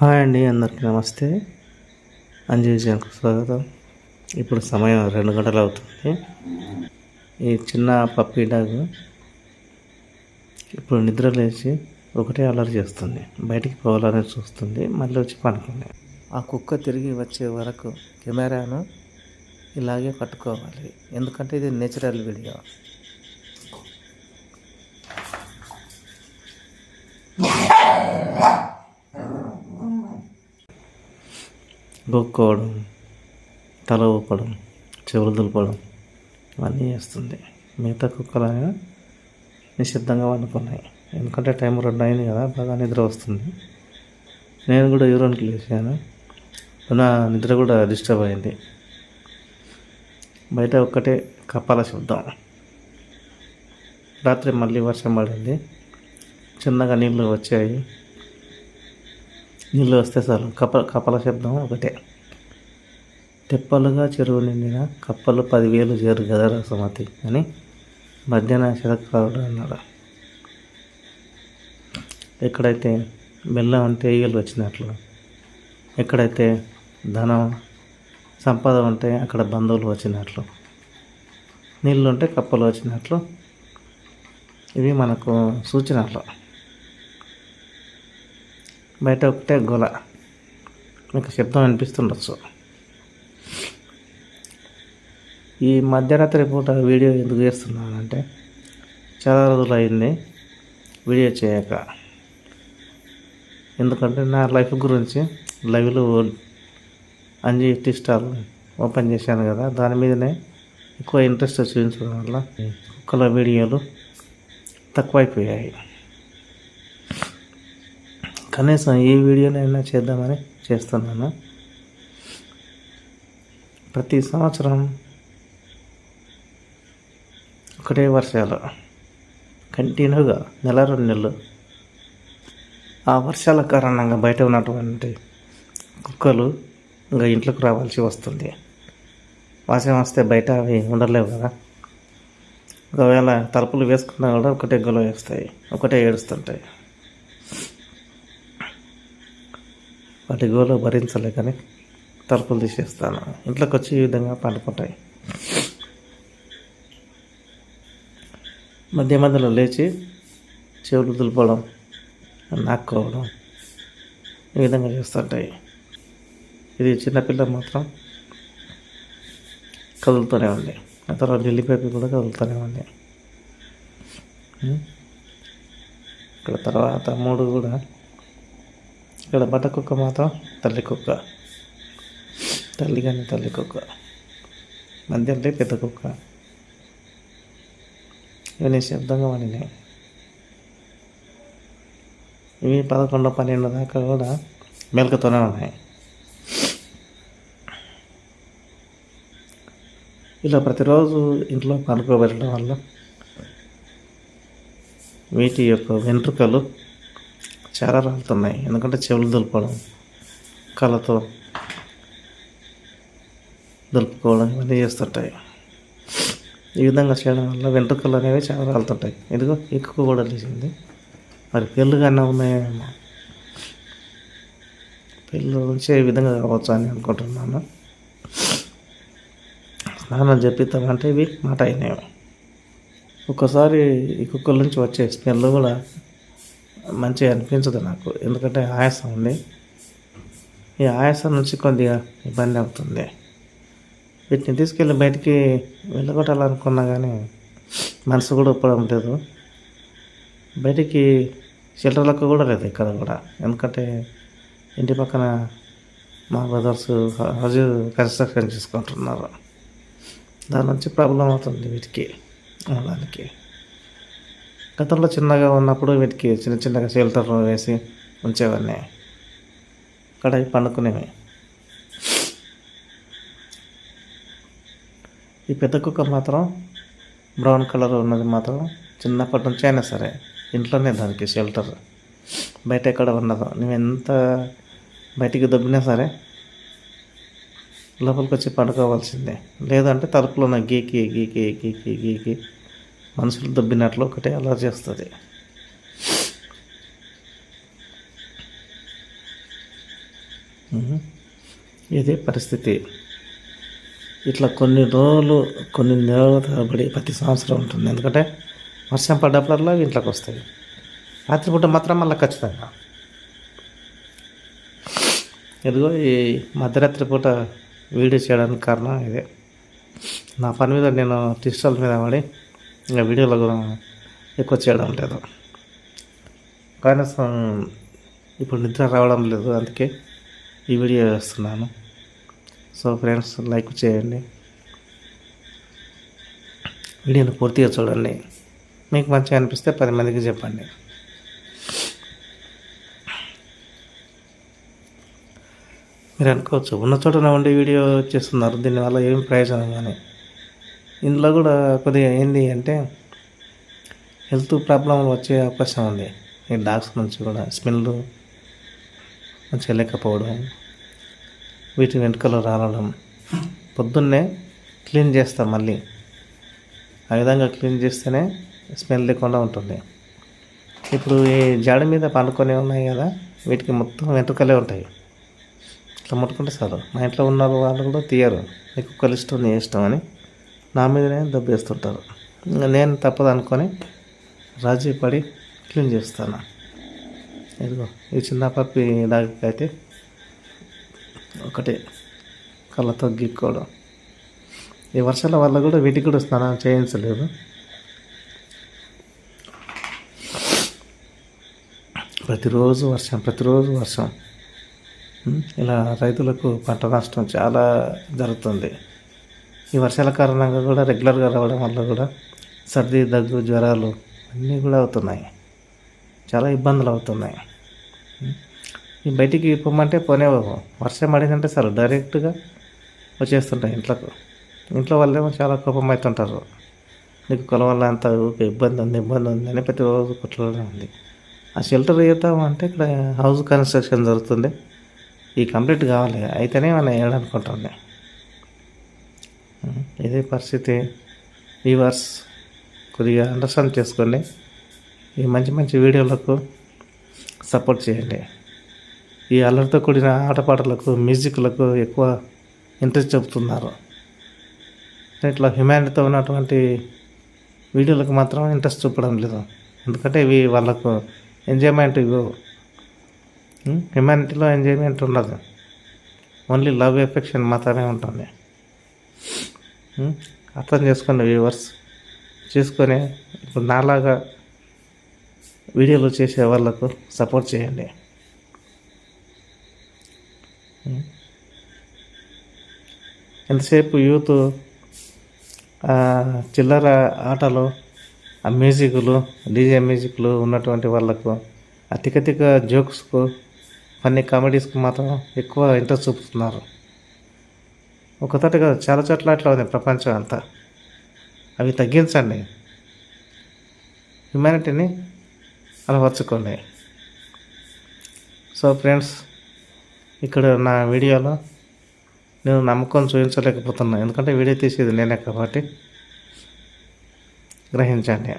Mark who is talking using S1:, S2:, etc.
S1: Hi అండి అందరికీ నమస్తే. అంజీజన్కు స్వాగతం. ఇప్పుడు సమయం రెండు గంటలు అవుతుంది. ఈ చిన్న పప్పీ డాగ్ ఇప్పుడు నిద్ర లేచి ఒకటే అల్లరి చేస్తుంది. బయటికి పోవాలని చూస్తుంది మళ్ళీ వచ్చి పనుకుంది ఆ కుక్క తిరిగి వచ్చే వరకు కెమెరాను ఇలాగే పట్టుకోవాలి. ఎందుకంటే ఇది నేచురల్ వీడియో. గొక్కోవడం తల ఊపడం చెవులు దులపడం ఇవన్నీ చేస్తుంది. మిగతా కుక్కలైనా నిశ్శబ్దంగా వండుకున్నాయి. ఎందుకంటే టైం రెండు అయింది కదా బాగా నిద్ర వస్తుంది. నేను కూడా యూరోన్కి లేచాను. నా నిద్ర కూడా డిస్టర్బ్ అయింది. బయట ఒక్కటే కప్పాల శబ్దం. రాత్రి మళ్ళీ వర్షం పడింది. చిన్నగా నీళ్ళు వచ్చాయి. నీళ్ళు వస్తే చాలు. కప కపల శబ్దం ఒకటే. తెప్పలుగా చెరువు నిండిన కప్పలు పదివేలు చేరు గదరా సుమతి అని మధ్యాహ్న శతకారుడు అన్నాడు. ఎక్కడైతే బెల్లం అంటే ఈగలు వచ్చినట్లు ఎక్కడైతే ధనం సంపద ఉంటే అక్కడ బంధువులు వచ్చినట్లు నీళ్ళు ఉంటే కప్పలు వచ్చినట్లు ఇవి మనకు సూచనలు. బయట ఒకటే గోల. మీకు శబ్దం అనిపిస్తుండొచ్చు ఈ మధ్యరాత్రి పూట వీడియో ఎందుకు చేస్తున్నానంటే చాలా రోజులు అయింది వీడియో చేయక. ఎందుకంటే నా లైఫ్ గురించి లైవ్లో అంజీ టీ స్టాల్ ఓపెన్ చేశాను కదా దాని మీదనే ఎక్కువ ఇంట్రెస్ట్ చూపించడం వల్ల కుక్కల వీడియోలు తక్కువైపోయాయి. కనీసం ఈ వీడియోనైనా చేద్దామని చేస్తున్నాను. ప్రతి సంవత్సరం ఒకటే వర్షాలు. కంటిన్యూగా నెల రెండు నెలలు. ఆ వర్షాల కారణంగా బయట ఉన్నటువంటి కుక్కలు ఇంకా ఇంట్లోకి రావాల్సి వస్తుంది. వాసం వస్తే బయట అవి ఉండలేవు కదా. ఒకవేళ తలుపులు వేసుకున్నా కూడా ఒకటే గొలవ వేస్తాయి. ఒకటే ఏడుస్తుంటాయి. వాటి గోలు భరించలేకని తలుపులు తీసేస్తాను. ఇంట్లోకి వచ్చి ఈ విధంగా పండుకుంటాయి. మధ్య మధ్యలో లేచి చెవులు దులపడం నాక్కోవడం ఈ విధంగా చేస్తుంటాయి. ఇది చిన్నపిల్ల మాత్రం కదులుతూనే ఉంది. ఆ తర్వాత ఢిల్లీ పేపర్ కూడా కదులుతూనే ఉంది. ఇక్కడ తర్వాత మూడు కూడా ఇక్కడ బట్ట కుక్క మాత్రం తల్లి కుక్క తల్లి కానీ తల్లి కుక్క. మంది అంటే పెద్ద కుక్క ఇవి నిశ్శబ్దంగా వాడినాయి ఇవి పదకొండు పన్నెండు దాకా కూడా మెలకుతూనే ఉన్నాయి. ఇలా ప్రతిరోజు ఇంట్లో పనుకోబెట్టడం వల్ల వీటి యొక్క వెంట్రుకలు చాలా రాలుతున్నాయి ఎందుకంటే చెవులు దులపడం కళ్ళతో దులుపుకోవడం ఇవన్నీ చేస్తుంటాయి. ఈ విధంగా చేయడం వల్ల వెంట్రుకలు అనేవి చాలా రాలుతుంటాయి. ఇదిగో ఎక్కువ కూడా లేచింది. మరి పెళ్ళుగానే ఉన్నాయేమో పెళ్ళి నుంచి ఈ విధంగా కావచ్చు అని అనుకుంటున్నాను. స్నానం చెప్పిద్దామంటే ఇవి మాట అయినాయి. ఒక్కసారి ఈ కుక్కల నుంచి వచ్చే స్మెల్ కూడా మంచిగా అనిపించదు నాకు. ఎందుకంటే ఆయాసం ఉంది. ఈ ఆయాసం నుంచి కొద్దిగా ఇబ్బంది అవుతుంది. వీటిని తీసుకెళ్ళి బయటికి వెళ్ళగొట్టాలనుకున్నా కానీ మనసు కూడా ఒప్పడం లేదు. బయటికి షెల్టర్లకు కూడా లేదు ఇక్కడ కూడా. ఎందుకంటే ఇంటి పక్కన మా బ్రదర్స్ హౌస్ కన్స్ట్రక్షన్ చేసుకుంటున్నారు. దాని నుంచి ప్రాబ్లం అవుతుంది వీటికి ఉండడానికి. గతంలో చిన్నగా ఉన్నప్పుడు వీటికి చిన్న చిన్నగా షెల్టర్ వేసి ఉంచేవాడిని. అక్కడ పండుకునేవి. ఈ పెద్ద కుక్క మాత్రం బ్రౌన్ కలర్ ఉన్నది మాత్రం చిన్నప్పటి నుంచి అయినా సరే ఇంట్లోనే దానికి షెల్టర్. బయట ఎక్కడ ఉండదు. నువ్వు ఎంత బయటికి దొబ్బినా సరే లోపలికి వచ్చి పండుకోవాల్సిందే. లేదంటే తలుపులో ఉన్న గీకి గీకి గీకి గీకి మనుషులు దబ్బినట్లు ఒకటే అలా చేస్తుంది. ఇదే పరిస్థితి. ఇట్లా కొన్ని రోజులు కొన్ని నెలల తరబడి ప్రతి సంవత్సరం ఉంటుంది. ఎందుకంటే వర్షం పడ్డప్పుడల్లా ఇంట్లోకి వస్తాయి రాత్రిపూట మాత్రం మళ్ళీ ఖచ్చితంగా. ఇదిగో ఈ మధ్యరాత్రి పూట వీడియో చేయడానికి కారణం ఇదే. నా పని మీద నేను డిజిటల్ మీద పడి ఇంకా వీడియోలో కూడా ఎక్కువ చేయడం లేదు. కనీసం ఇప్పుడు నిద్ర రావడం లేదు అందుకే ఈ వీడియో వేస్తున్నాను సో ఫ్రెండ్స్ లైక్ చేయండి. వీడియోని పూర్తిగా చూడండి. మీకు మంచిగా అనిపిస్తే పది మందికి చెప్పండి. మీరు అనుకోవచ్చు ఉన్న చోటనే ఉండి వీడియో చేస్తున్నారు దీనివల్ల ఏం ప్రయోజనం కానీ. ఇందులో కూడా కొద్దిగా ఏంటి అంటే హెల్త్ ప్రాబ్లం వచ్చే అవకాశం ఉంది. ఈ డాగ్స్ నుంచి కూడా స్మెల్ మంచిగా లేకపోవడం వీటి వెంట్రుకలు రాలడం పొద్దున్నే క్లీన్ చేస్తాం మళ్ళీ. ఆ విధంగా క్లీన్ చేస్తేనే స్మెల్ లేకుండా ఉంటుంది. ఇప్పుడు ఈ జాడ మీద పండుకొని ఉన్నాయి కదా వీటికి మొత్తం వెంట్రుకలే ఉంటాయి. ఇట్లా ముట్టుకుంటే చాలు. మా ఇంట్లో ఉన్న వాళ్ళు కూడా తీయరు. నీకు కుక్కలు ఇష్టం నీ ఇష్టం అని నా మీదనే దబ్బేస్తుంటారు. నేను తప్పదు అనుకొని రాజీ పడి క్లీన్ చేస్తాను. ఇదిగో ఈ చిన్న పప్పి దాకైతే అయితే కళ్ళతో గిక్కోవడం. ఈ వర్షాల వల్ల కూడా వీటికి కూడా స్నానం చేయించలేదు. ప్రతిరోజు వర్షం ప్రతిరోజు వర్షం. ఇలా రైతులకు పంట నష్టం చాలా జరుగుతుంది. ఈ వర్షాల కారణంగా కూడా రెగ్యులర్గా రావడం వల్ల కూడా సర్ది దగ్గు జ్వరాలు అన్నీ కూడా అవుతున్నాయి. చాలా ఇబ్బందులు అవుతున్నాయి. ఈ బయటికి పొమ్మంటే పోనే వర్షం పడిందంటే సార్ డైరెక్ట్గా వచ్చేస్తుంటాయి ఇంట్లోకి. ఇంట్లో వాళ్ళేమో చాలా కోపం అవుతుంటారు నీకు కులం వల్ల అంత ఇబ్బంది ఉంది ఇబ్బంది ఉంది అని ప్రతిరోజు కుట్రలోనే ఉంది. ఆ షెల్టర్ వేద్దామంటే ఇక్కడ హౌస్ కన్స్ట్రక్షన్ జరుగుతుంది. ఈ కంప్లీట్ కావాలి. అయితేనే మనం వేయాలనుకుంటుంది ఇదే పరిస్థితి. వ్యూవర్స్ కొద్దిగా అండర్స్టాండ్ చేసుకోండి. ఈ మంచి మంచి వీడియోలకు సపోర్ట్ చేయండి. ఈ అల్లరితో కూడిన ఆటపాటలకు మ్యూజిక్లకు ఎక్కువ ఇంట్రెస్ట్ చెబుతున్నారు ఇట్లా హ్యుమానిటీతో ఉన్నటువంటి వీడియోలకు మాత్రం ఇంట్రెస్ట్ చూపడం లేదు. ఎందుకంటే ఇవి వాళ్ళకు ఎంజాయ్మెంట్ ఇవ్వవు హ్యుమానిటీలో ఎంజాయ్మెంట్ ఉండదు. ఓన్లీ లవ్ ఎఫెక్షన్ మాత్రమే ఉంటుంది. అర్థం చేసుకోండి వ్యూవర్స్ చేసుకొని ఇప్పుడు నాలాగా వీడియోలు చేసే వాళ్ళకు సపోర్ట్ చేయండి. ఎంతసేపు యూత్ చిల్లర ఆటలు ఆ మ్యూజిక్లు డీజే మ్యూజిక్లు ఉన్నటువంటి వాళ్ళకు అతికతిక జోక్స్కు ఫన్నీ కామెడీస్కు మాత్రం ఎక్కువ ఇంట్రెస్ట్ చూపుతున్నారు. ఒకతోటి కాదు చాలా చోట్ల అట్లా ఉంది ప్రపంచం అంతా. అవి తగ్గించండి. హ్యుమానిటీని అలవర్చుకోండి. సో ఫ్రెండ్స్ ఇక్కడ నా వీడియోలో నేను నమ్మకం చూపించలేకపోతున్నాను ఎందుకంటే వీడియో తీసేది నేనే కాబట్టి గ్రహించండి.